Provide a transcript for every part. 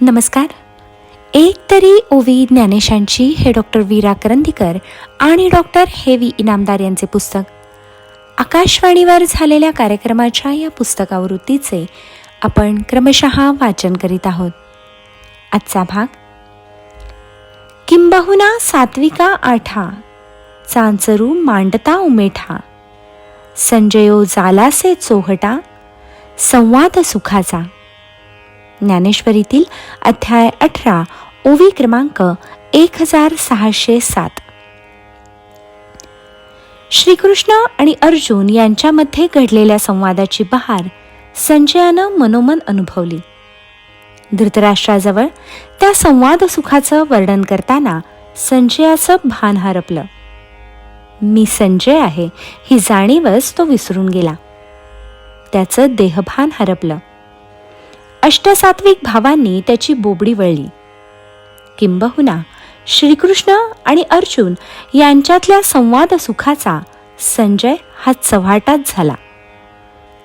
नमस्कार. एक तरी ओवी ज्ञानेशांची हे डॉक्टर वीरा करंदीकर आणि डॉक्टर हेवी इनामदार यांचे पुस्तक. आकाशवाणीवर झालेल्या कार्यक्रमाच्या या पुस्तकावृत्तीचे आपण क्रमशः वाचन करीत आहोत. आजचा भाग. किंबहुना सात्विका आठा चांचरू मांडता उमेठा संजयो जालासे चोहटा संवाद सुखाचा. ज्ञानेश्वरीतील अध्याय अठरा ओवी क्रमांक एक हजार सहाशे सात. श्रीकृष्ण आणि अर्जुन यांच्यामध्ये घडलेल्या संवादाची बहार संजयानं मनोमन अनुभवली. धृतराष्ट्राजवळ त्या संवाद सुखाचं वर्णन करताना संजयाचं भान हरपलं. मी संजय आहे ही जाणीवच तो विसरून गेला. त्याचं देहभान हरपलं. अष्टसात्विक भावांनी त्याची बोबडी वळली. किंबहुना श्रीकृष्ण आणि अर्जुन यांच्यातल्या संवाद सुखाचा संजय हा चव्हाटाच झाला.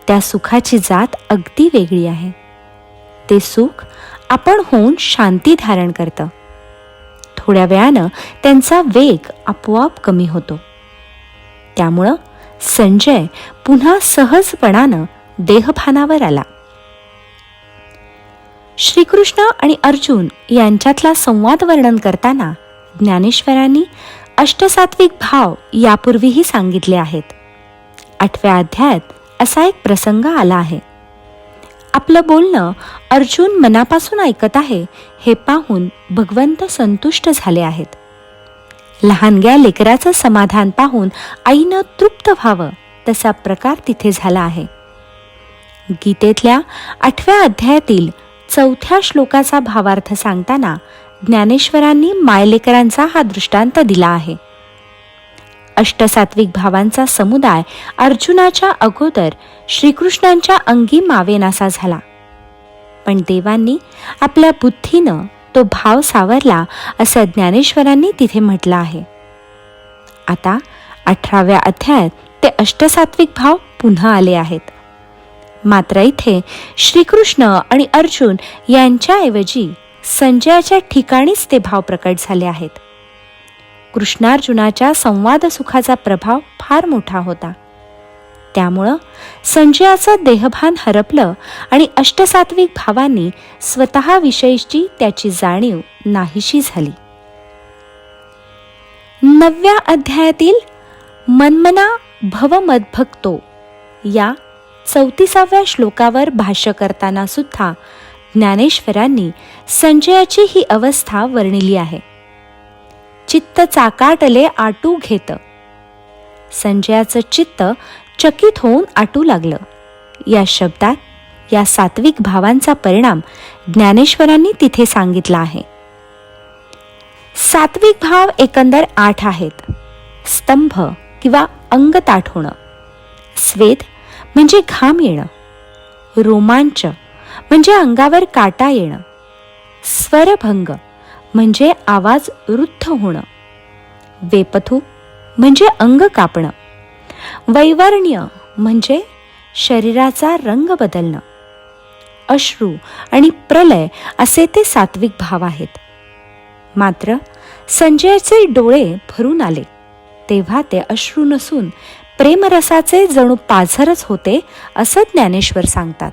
त्या सुखाची जात अगदी वेगळी आहे. ते सुख आपण होऊन शांती धारण करतं. थोड्या वेळानं त्यांचा वेग आपोआप कमी होतो. त्यामुळं संजय पुन्हा सहजपणानं देहभानावर आला. श्रीकृष्ण आणि अर्जुन यांच्यातला संवाद वर्णन करताना ज्ञानेश्वरांनी अष्टसात्विक भाव यापूर्वीही सांगितले आहेत. आठव्या अध्यायात असा एक प्रसंग आला आहे. आपलं बोलणं अर्जुन मनापासून ऐकत आहे हे पाहून भगवंत संतुष्ट झाले आहेत. लहानग्या लेकराचं समाधान पाहून आईनं तृप्त व्हावं तसा प्रकार तिथे झाला आहे. गीतेतल्या आठव्या अध्यायातील चौथ्या श्लोकाचा भावार्थ सांगताना ज्ञानेश्वरांनी मायलेकरांचा हा दृष्टांत दिला आहे. अष्टसात्विक भावांचा समुदाय अर्जुनाच्या अगोदर श्रीकृष्णांच्या अंगी मावेनासा झाला. पण देवांनी आपल्या बुद्धीनं तो भाव सावरला असं ज्ञानेश्वरांनी तिथे म्हटलं आहे. आता अठराव्या अध्यायात ते अष्टसात्विक भाव पुन्हा आले आहेत. मात्र इथे श्रीकृष्ण आणि अर्जुन यांच्याऐवजी संजयाच्या ठिकाणीच ते भाव प्रकट झाले आहेत. कृष्णार्जुनाच्या संवाद सुखाचा प्रभाव फार मोठा होता. त्यामुळं संजयाचं देहभान हरपलं आणि अष्टसात्विक भावांनी स्वतःविषयीची त्याची जाणीव नाहीशी झाली. नवव्या अध्यायातील मनमना भवमदभक्तो या चौतीसाव्या श्लोकावर भाष्य करताना सुद्धा ज्ञानेश्वरांनी संजयाची ही अवस्था वर्णिली आहे. चित्त चाकाटले आटू घेत. संजयाचं चित्त चकित होऊन आटू लागलं. या शब्दात या सात्विक भावांचा परिणाम ज्ञानेश्वरांनी तिथे सांगितला आहे. सात्विक भाव एकंदर आठ आहेत. स्तंभ किंवा अंगताठ होणं. स्वेद म्हणजे घाम येणं. रोमांच म्हणजे अंगावर काटा येणं. स्वरभंग म्हणजे आवाज रुद्ध होणं. वेपथू म्हणजे अंग कापणं. वैवर्ण्य म्हणजे शरीराचा रंग बदलणं. अश्रू आणि प्रलय असे ते सात्विक भाव आहेत. मात्र संजयचे डोळे भरून आले तेव्हा ते अश्रू नसून प्रेमरसाचे जणू पाझरच होते असं ज्ञानेश्वर सांगतात.